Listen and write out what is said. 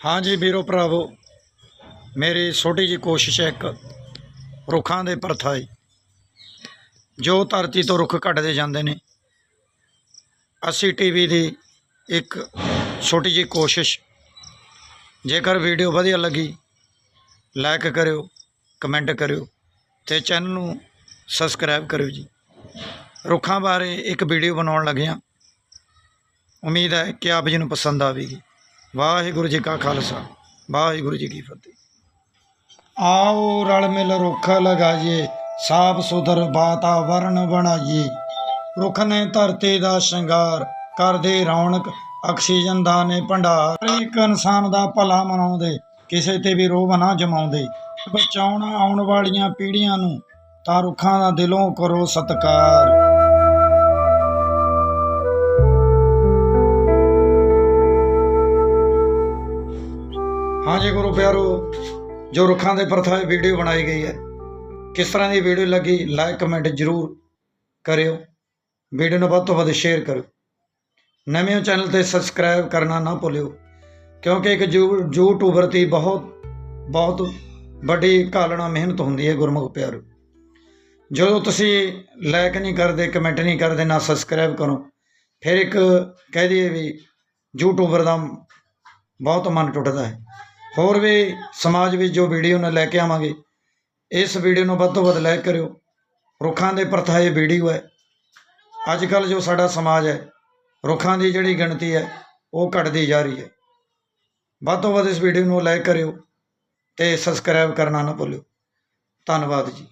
ਹਾਂਜੀ ਵੀਰੋ ਭਰਾਵੋ, ਮੇਰੀ ਛੋਟੀ ਜੀ ਕੋਸ਼ਿਸ਼ ਹੈ ਇੱਕ ਰੁੱਖਾਂ ਦੇ ਪਰਥਾਈ ਜੋ ਧਰਤੀ ਤੋਂ ਰੁੱਖ ਘਟਦੇ ਜਾਂਦੇ ਨੇ। ਅਸੀਂ ਟੀਵੀ ਦੀ ਇੱਕ ਛੋਟੀ ਜੀ ਕੋਸ਼ਿਸ਼, ਜੇਕਰ ਵੀਡੀਓ ਵਧੀਆ ਲੱਗੀ, ਲਾਈਕ ਕਰਿਓ, ਕਮੈਂਟ ਕਰਿਓ ਤੇ ਚੈਨਲ ਨੂੰ ਸਬਸਕ੍ਰਾਈਬ ਕਰਿਓ ਜੀ। ਰੁੱਖਾਂ ਬਾਰੇ ਇੱਕ ਵੀਡੀਓ ਬਣਾਉਣ ਲੱਗਿਆ, ਉਮੀਦ ਹੈ ਕਿ ਆਪ ਜੀ ਨੂੰ ਪਸੰਦ ਆਵੇਗੀ। ਵਾਹਿਗੁਰੂ ਜੀ ਕਾ ਖਾਲਸਾ, ਵਾਹਿਗੁਰੂ ਜੀ ਕੀ ਫਤਿਹ। ਆਓ ਰਲ ਮਿਲ ਰੁੱਖ ਲਗਾਈਏ ਸਾਫ਼ ਸੁਥਰ ਵਾਤਾਵਰਨ ਬਣਾਈਏ। ਰੁੱਖ ਨੇ ਧਰਤੀ ਦਾ ਸ਼ਿੰਗਾਰ, ਕਰਦੇ ਰੌਣਕ, ਆਕਸੀਜਨ ਦਾ ਨੇ ਭੰਡਾਰ। ਹਰ ਇੱਕ ਇਨਸਾਨ ਦਾ ਭਲਾ ਮਨਾਉਂਦੇ, ਕਿਸੇ ਤੇ ਵੀ ਰੋਹ ਨਾ ਜਮਾਉਂਦੇ। ਬਚਾਉਣਾ ਆਉਣ ਵਾਲੀਆਂ ਪੀੜ੍ਹੀਆਂ ਨੂੰ ਤਾਂ ਰੁੱਖਾਂ ਦਾ ਦਿਲੋਂ ਕਰੋ ਸਤਿਕਾਰ। ਹਾਂਜੀ ਗੁਰੂ ਪਿਆਰੋ, ਜੋ ਰੁੱਖਾਂ ਦੇ ਪ੍ਰਥਾ ਵੀਡੀਓ ਬਣਾਈ ਗਈ ਹੈ, ਕਿਸ ਤਰ੍ਹਾਂ ਦੀ ਵੀਡੀਓ ਲੱਗੀ ਲਾਈਕ ਕਮੈਂਟ ਜਰੂਰ ਕਰਿਓ। ਵੀਡੀਓ ਨੂੰ ਵੱਧ ਤੋਂ ਵੱਧ ਸ਼ੇਅਰ ਕਰੋ ਨਵੇਂ ਚੈਨਲ ਤੇ ਸਬਸਕ੍ਰਾਈਬ ਕਰਨਾ ਨਾ ਭੁੱਲਿਓ, ਕਿਉਂਕਿ ਇੱਕ ਯੂ- ਯੂਟਿਊਬਰ ਦੀ ਬਹੁਤ ਬਹੁਤ ਵੱਡੀ ਘਾਲਣਾ ਮਿਹਨਤ ਹੁੰਦੀ ਹੈ ਗੁਰਮੁਖ ਪਿਆਰੋ। ਜਦੋਂ ਤੁਸੀਂ ਲਾਈਕ ਨਹੀਂ ਕਰਦੇ ਕਮੈਂਟ ਨਹੀਂ ਕਰਦੇ, ਨਾ ਸਬਸਕ੍ਰਾਈਬ ਕਰੋ, ਫਿਰ ਇੱਕ ਕਹਿ ਦਈਏ ਵੀ ਯੂਟਿਊਬਰ ਦਾ ਬਹੁਤ ਮਨ ਟੁੱਟਦਾ ਹੈ। ਹੋਰ ਵੀ ਸਮਾਜ ਵਿੱਚ ਜੋ ਵੀਡੀਓ ਨਾਲ ਲੈ ਕੇ ਆਵਾਂਗੇ, ਇਸ ਵੀਡੀਓ ਨੂੰ ਵੱਧ ਤੋਂ ਵੱਧ ਲਾਈਕ ਕਰਿਓ। ਰੁੱਖਾਂ ਦੇ ਪ੍ਰਥਾ ਇਹ ਵੀਡੀਓ ਹੈ। ਅੱਜ ਕੱਲ ਜੋ ਸਾਡਾ ਸਮਾਜ ਹੈ, ਰੁੱਖਾਂ ਦੀ ਜਿਹੜੀ ਗਿਣਤੀ ਹੈ, ਉਹ ਘਟਦੀ ਜਾ ਰਹੀ ਹੈ। ਵੱਧ ਤੋਂ ਵੱਧ ਇਸ ਵੀਡੀਓ ਨੂੰ ਲਾਈਕ ਕਰਿਓ ਤੇ ਸਬਸਕ੍ਰਾਈਬ ਕਰਨਾ ਨਾ ਭੁੱਲਿਓ। ਧੰਨਵਾਦ ਜੀ।